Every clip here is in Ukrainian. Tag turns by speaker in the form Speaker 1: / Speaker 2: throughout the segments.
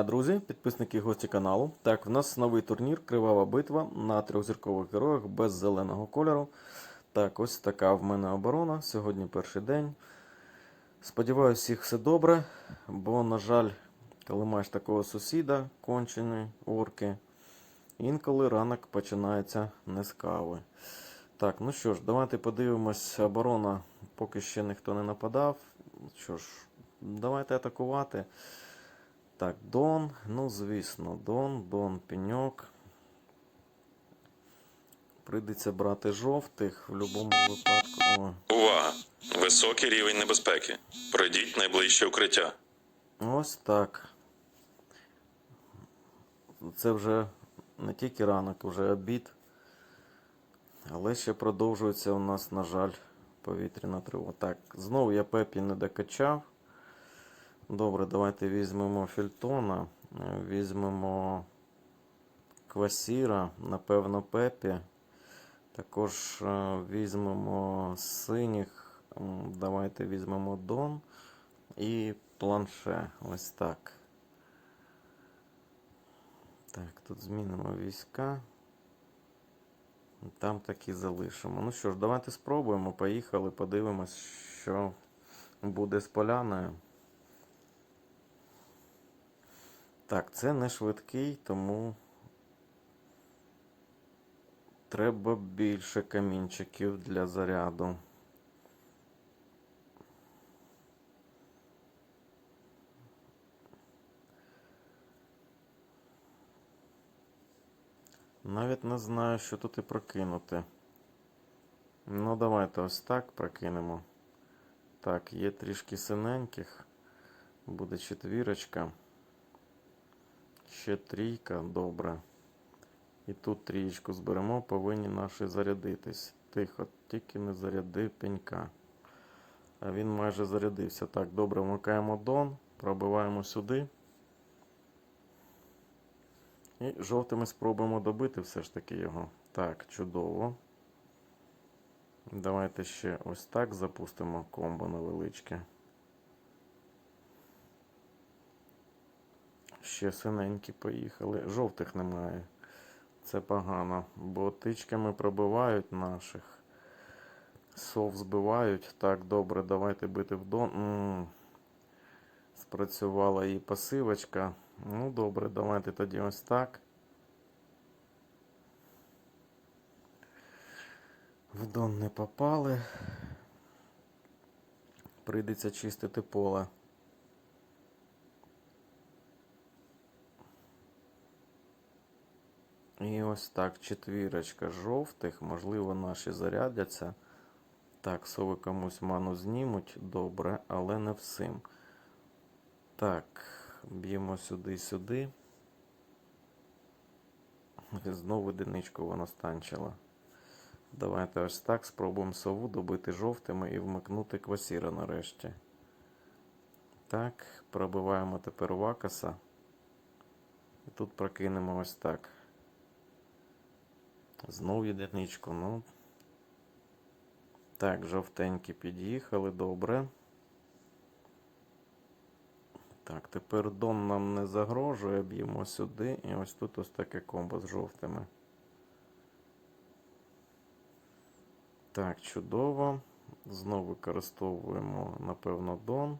Speaker 1: дня, друзі, підписники і гості каналу. Так, в нас новий турнір Кривава битва на трьохзіркових героях без зеленого кольору. Так, ось така в мене оборона. Сьогодні перший день. Сподіваюсь, всіх все добре, бо, на жаль, коли маєш такого сусіда, кончені орки, інколи ранок починається не з кави. Так, ну що ж, давайте подивимось. Оборона поки ще ніхто не нападав. Що ж, давайте атакувати. Так, Дон, ну звісно, Дон, Дон, пеньок. Прийдеться брати жовтих в будь-якому випадку. О,
Speaker 2: Увага! Високий рівень небезпеки. Пройдіть найближче укриття.
Speaker 1: ось так. Це вже не тільки ранок, вже обід. Але ще продовжується у нас, на жаль, повітряна тривога. Так, знову я Пепі не докачав. Добре, давайте візьмемо Фільтона, е, візьмемо Квасіра, напевно, Пепі. Також е, візьмемо синіх. Давайте візьмемо Дон і планше. Ось так. Так, тут змінимо війська. Там такі залишимо. Ну що ж, давайте спробуємо. Поїхали, подивимось, що буде з поляною. Так, це не швидкий, тому треба більше камінчиків для заряду. Навіть не знаю, що тут і прокинути. Ну, давайте ось так прокинемо. Так, є трішки синеньких. Буде четвірочка. Ще трійка, добре. І тут трієчку зберемо, повинні наші зарядитись. Тихо, тільки не заряди пенька. А він майже зарядився. Так, добре, вмикаємо дон, пробиваємо сюди. І жовтими спробуємо добити все ж таки його. Так, чудово. Давайте ще ось так запустимо комбо невеличке. Ще синенькі поїхали. Жовтих немає. Це погано, бо тичками пробивають наших. Сов збивають. Так, добре, давайте бити в дон. М, Спрацювала і пасивочка. Ну, добре, давайте тоді ось так. В дон не попали. Прийдеться чистити поле. І ось так, четвірочка жовтих, можливо, наші зарядяться. Так, сови комусь ману знімуть, добре, але не всім. Так, б'ємо сюди-сюди. Знову одиничку вона станчила. Давайте ось так спробуємо сову добити жовтими і вмикнути квасіра нарешті. Так, пробиваємо тепер вакаса. І тут прокинемо ось так. Знову єдиничку, ну. Так, жовтенькі під'їхали, добре. Так, тепер Дон нам не загрожує, б'ємо сюди. І ось тут ось таке комбо з жовтими. Так, чудово. Знову використовуємо, напевно, Дон.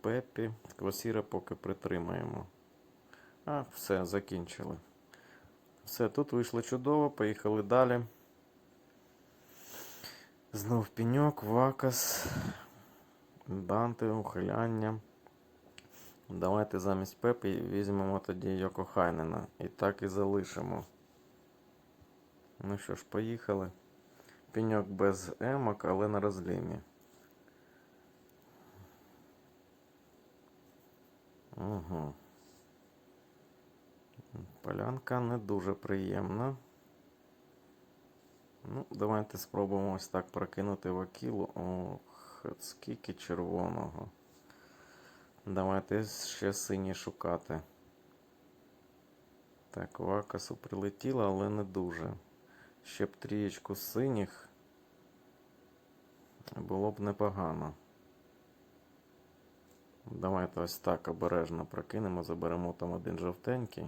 Speaker 1: Пепі. Квасіра поки притримаємо. А, все, закінчили. Все, тут вийшло чудово, поїхали далі. Знов пеньок, вакас, Данте, ухиляння. Давайте замість Пепі візьмемо тоді Йоко Хайнена. І так і залишимо. Ну що ж, поїхали. Пеньок без емок, але на розлімі. Угу. Полянка не дуже приємна. Ну, давайте спробуємо ось так прокинути вакілу. Ох, скільки червоного. Давайте ще сині шукати. Так, вакасу прилетіло, але не дуже. Ще б трієчку синіх. Було б непогано. Давайте ось так обережно прокинемо, заберемо там один жовтенький.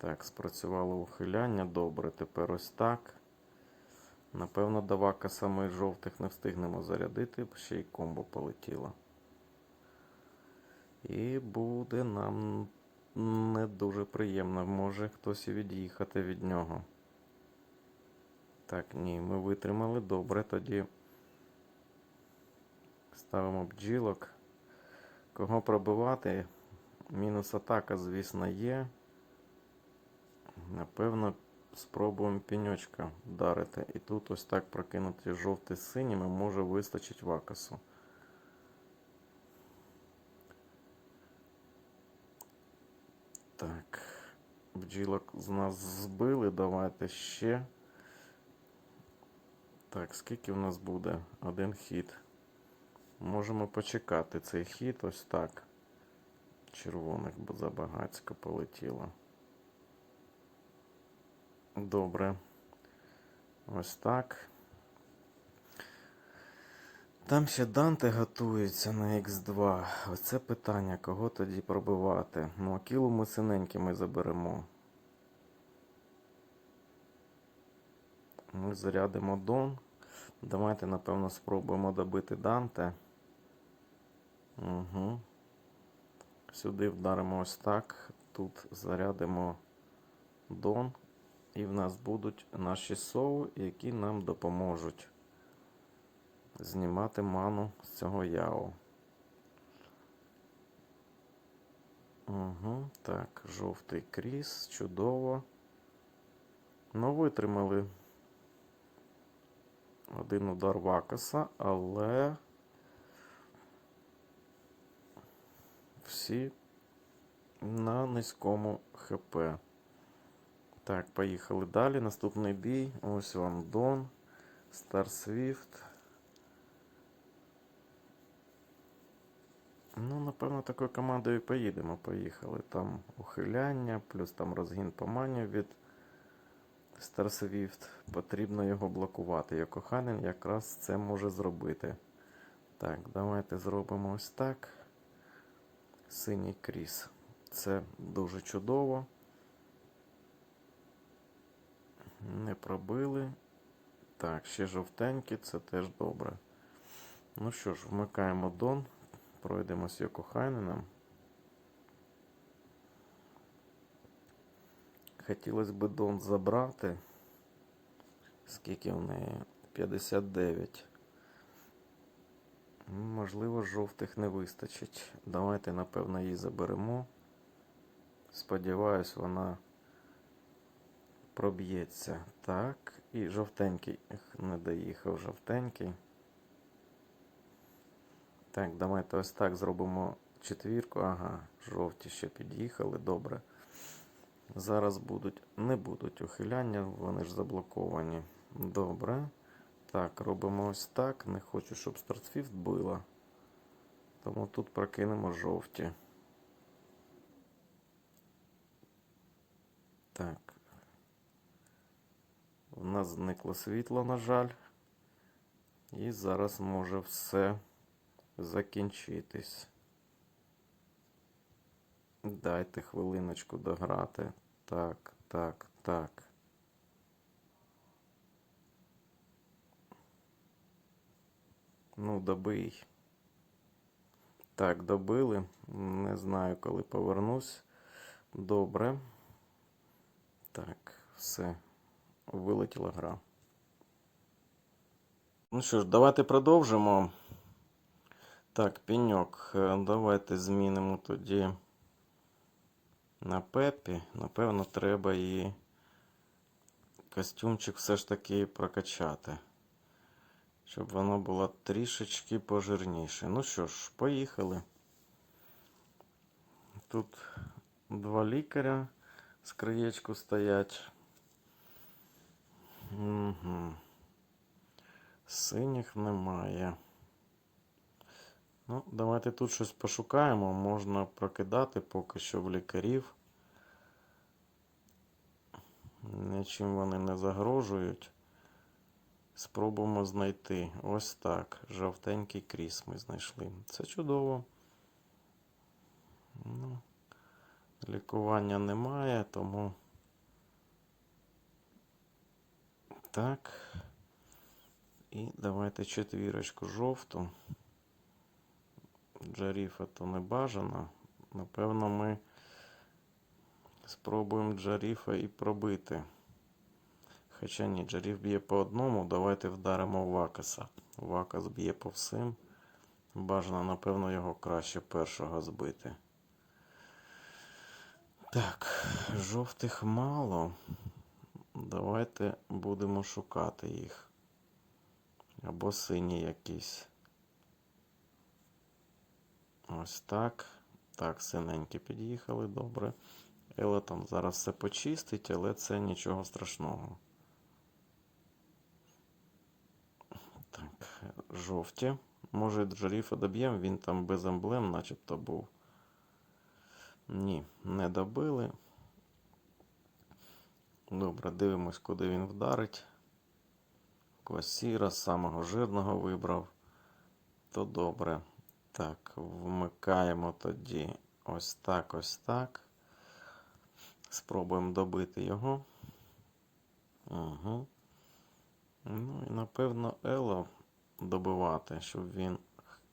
Speaker 1: Так, спрацювало ухиляння. Добре, тепер ось так. Напевно, давака саме жовтих не встигнемо зарядити, ще й комбо полетіло. І буде нам не дуже приємно. Може хтось і від'їхати від нього. Так, ні, ми витримали. Добре, тоді ставимо бджілок. Кого пробивати? Мінус атака, звісно, є. Напевно, спробуємо піньочка вдарити. І тут ось так прокинути жовтий з синіми може вистачить вакасу. Так. Бджілок з нас збили. Давайте ще. Так, скільки в нас буде? Один хід. Можемо почекати цей хід ось так. Червоних забагацько полетіло. Добре. Ось так. Там ще Данте готується на Х2. Оце питання, кого тоді пробивати. Ну, Акілу ми синенькими заберемо. Ми зарядимо Дон. Давайте, напевно, спробуємо добити Данте. Угу. Сюди вдаримо ось так. Тут зарядимо Дон. І в нас будуть наші сови, які нам допоможуть знімати ману з цього яо. Угу, так, жовтий кріс, чудово. Ну, витримали один удар Вакаса, але всі на низькому ХП. Так, поїхали далі. Наступний бій. Ось вам Дон, Star Swift. Ну, напевно, такою командою поїдемо. Поїхали. Там ухиляння, плюс там розгін по мані від Star Swift. Потрібно його блокувати. Йокоханен якраз це може зробити. Так, давайте зробимо ось так. Синій кріс. Це дуже чудово. Не пробили. Так, ще жовтенькі, це теж добре. Ну що ж, вмикаємо Дон. Пройдемося Йокохайненом. Хотілося б Дон забрати. Скільки в неї? 59. Можливо, жовтих не вистачить. Давайте, напевно, її заберемо. Сподіваюсь, вона проб'ється. Так. І жовтенький. Не доїхав жовтенький. Так, давайте ось так зробимо четвірку. Ага, жовті ще під'їхали, добре. Зараз будуть, не будуть ухиляння, вони ж заблоковані. Добре. Так, робимо ось так. Не хочу, щоб стартфіфт била. Тому тут прокинемо жовті. Так. У нас зникло світло, на жаль. І зараз може все закінчитись. Дайте хвилиночку дограти. Так, так, так. Ну, добий. Так, добили. Не знаю, коли повернусь. Добре. Так, все. Вилетіла гра. Ну що ж, давайте продовжимо. Так, пеньок. Е, Давайте змінимо тоді на Пепі. Напевно, треба її костюмчик все ж таки прокачати. Щоб воно було трішечки пожирніше. Ну що ж, поїхали. Тут два лікаря з краєчку стоять. Угу. Синіх немає. Ну, давайте тут щось пошукаємо. Можна прокидати поки що в лікарів. Нічим вони не загрожують. Спробуємо знайти. Ось так. Жовтенький кріс ми знайшли. Це чудово. Ну, лікування немає, тому. Так. І давайте четвірочку жовту. Джаріфа то не бажано. Напевно, ми спробуємо Джаріфа і пробити. Хоча ні, Джаріф б'є по одному. Давайте вдаримо Вакаса. Вакас б'є по всім. Бажано, напевно, його краще першого збити. Так, жовтих мало. Давайте будемо шукати їх. Або сині якісь. Ось так. Так, синенькі під'їхали, добре. Еле там зараз все почистить, але це нічого страшного. Так, жовті. Може, Джаріфа доб'ємо, він там без емблем, начебто був. Ні, не добили. Добре, дивимось, куди він вдарить. Квасіра, самого жирного вибрав. То добре. Так, вмикаємо тоді ось так, ось так. Спробуємо добити його. Угу. Ну і напевно Ело добивати, щоб він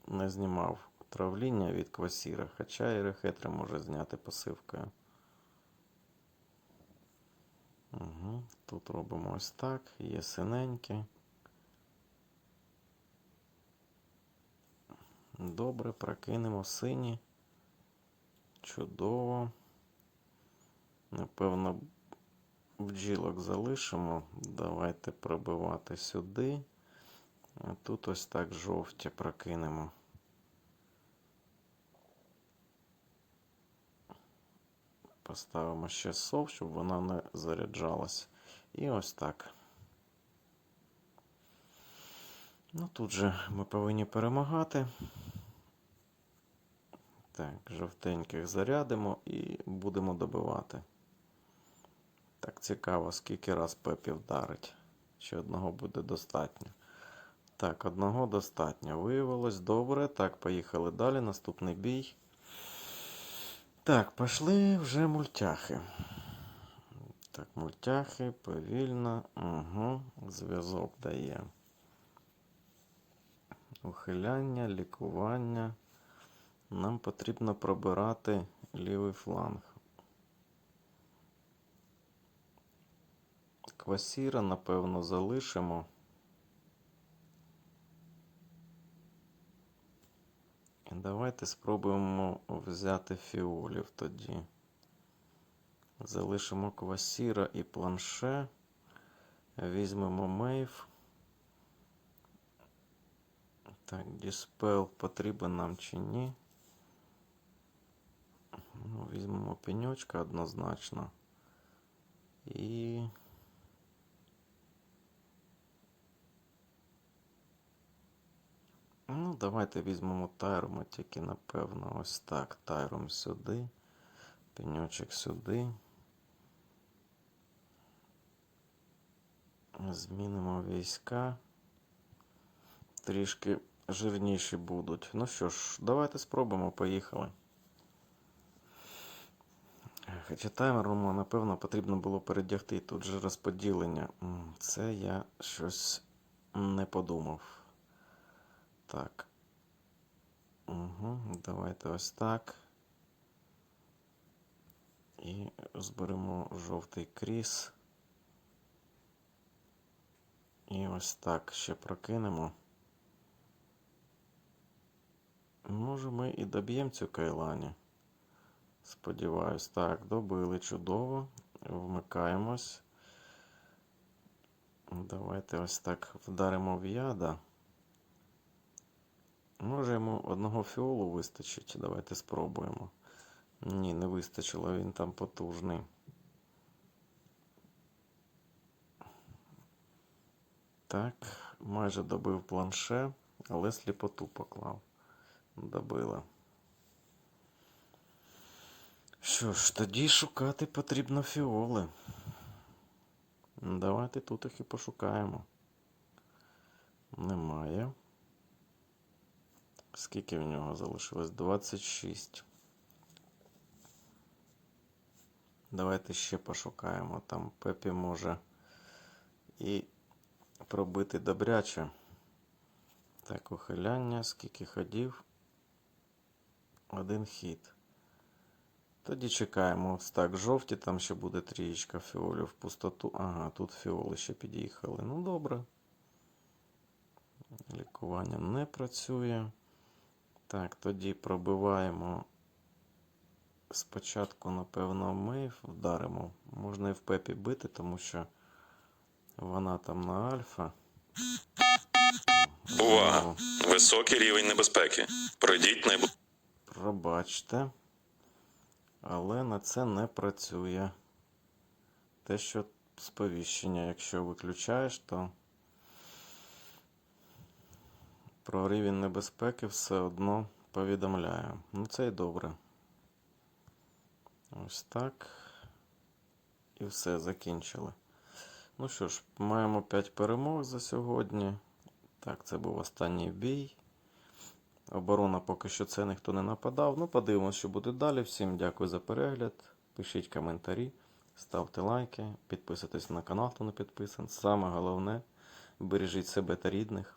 Speaker 1: не знімав травління від квасіра, хоча і рехетри може зняти пасивкою. Угу. Тут робимо ось так, є синенькі. Добре, прокинемо сині. Чудово. Напевно, бджілок залишимо. Давайте пробивати сюди. А тут ось так жовті прокинемо. Поставимо ще сов, щоб вона не заряджалась. І ось так. Ну тут же ми повинні перемагати. Так, жовтеньких зарядимо і будемо добивати. Так, цікаво, скільки раз Пепі вдарить. Чи одного буде достатньо. Так, одного достатньо. Виявилось добре. Так, поїхали далі. Наступний бій. Так, пішли вже мультяхи. Так, мультяхи повільно. Угу. Зв'язок дає. Ухиляння, лікування. Нам потрібно пробирати лівий фланг. Квасіра, напевно, залишимо. Давайте спробуємо взяти фіолів тоді. Залишимо квасіра і планше. Візьмемо мейв. Так, діспел потрібен нам чи ні. Ну, візьмемо пеньочка однозначно. І. Ну, давайте візьмемо тайром, тільки напевно ось так. Тайром сюди. Пеньочок сюди. Змінимо війська. Трішки жирніші будуть. Ну що ж, давайте спробуємо, поїхали. Хоча таймером, напевно, потрібно було передягти. Тут же розподілення. Це я щось не подумав. Так. Угу, давайте ось так. І зберемо жовтий кріс. І ось так ще прокинемо. Може, ми і доб'ємо цю кайлані. Сподіваюсь, так, добили чудово. Вмикаємось. Давайте ось так вдаримо в яда. Може йому одного фіолу вистачить. Давайте спробуємо. Ні, не вистачило, він там потужний. Так, майже добив планше, але сліпоту поклав. Добила. Що ж, тоді шукати потрібно фіоли. Давайте тут їх і пошукаємо. Немає. Скільки в нього залишилось? 26. Давайте ще пошукаємо. Там Пепі може і пробити добряче. Так, ухиляння, скільки ходів. Один хід. Тоді чекаємо. Ось так, жовті, там ще буде трієчка фіолів в пустоту. Ага, тут фіоли ще під'їхали. Ну, добре. Лікування не працює. Так, тоді пробиваємо. Спочатку, напевно, ми вдаримо. Можна і в пепі бити, тому що вона там на альфа.
Speaker 2: Увага! Високий рівень небезпеки. Пройдіть найбл...
Speaker 1: Пробачте. Але на це не працює. Те, що сповіщення, якщо виключаєш, то про рівень небезпеки все одно повідомляє. Ну це і добре. Ось так. І все, закінчили. Ну що ж, маємо 5 перемог за сьогодні. Так, це був останній бій. Оборона поки що це ніхто не нападав. Ну, подивимось, що буде далі. Всім дякую за перегляд. Пишіть коментарі, ставте лайки, підписуйтесь на канал, хто не підписаний. Саме головне, бережіть себе та рідних.